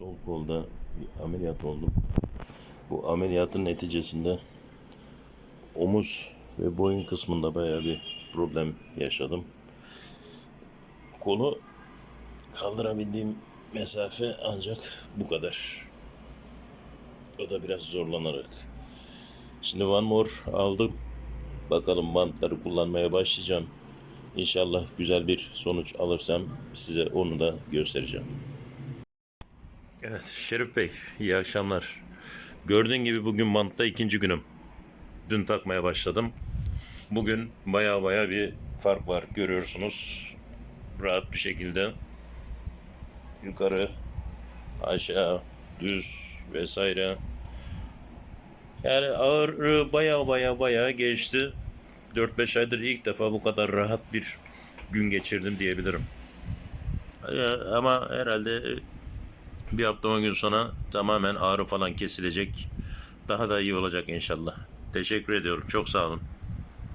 Sol kolda bir ameliyat oldum. Bu ameliyatın neticesinde omuz ve boyun kısmında bayağı bir problem yaşadım. Kolu kaldırabildiğim mesafe ancak bu kadar. O da biraz zorlanarak. Şimdi One More aldım. Bakalım bantları kullanmaya başlayacağım. İnşallah güzel bir sonuç alırsam size onu da göstereceğim. Evet Şerif Bey iyi akşamlar. Gördüğün gibi bugün bantta ikinci günüm. Dün takmaya başladım. Bugün baya baya bir fark var görüyorsunuz. Rahat bir şekilde yukarı, aşağı, düz vesaire. Yani ağır baya baya baya geçti. 4-5 aydır ilk defa bu kadar rahat bir gün geçirdim diyebilirim. Ee, Ama herhalde bir hafta 10 gün sonra tamamen ağrı falan kesilecek. Daha da iyi olacak inşallah. Teşekkür ediyorum. Çok sağ olun.